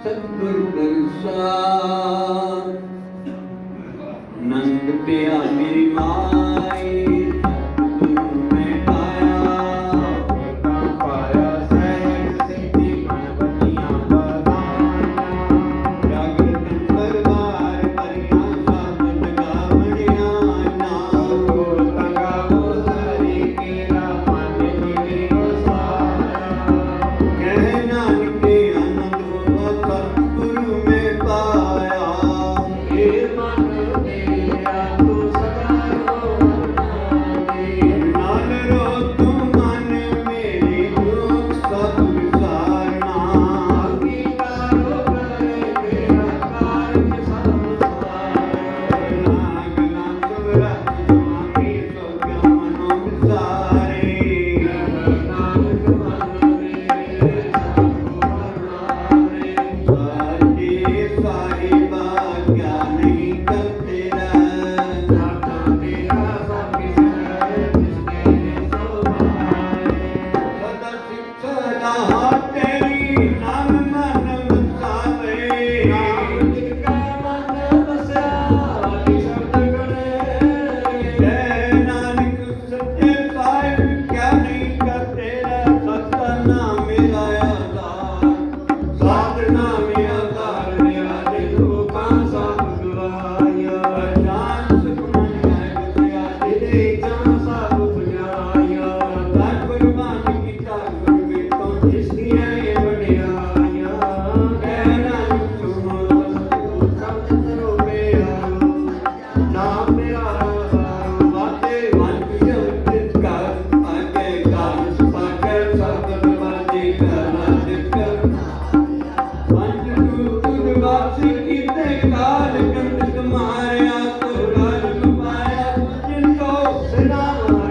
ਸਤਿਗੁਰੂ ਦਰਸ਼ਨ ਨੰਦ ਪਿਆ ਮੇਰੀ ਮਾਈ ਕੋ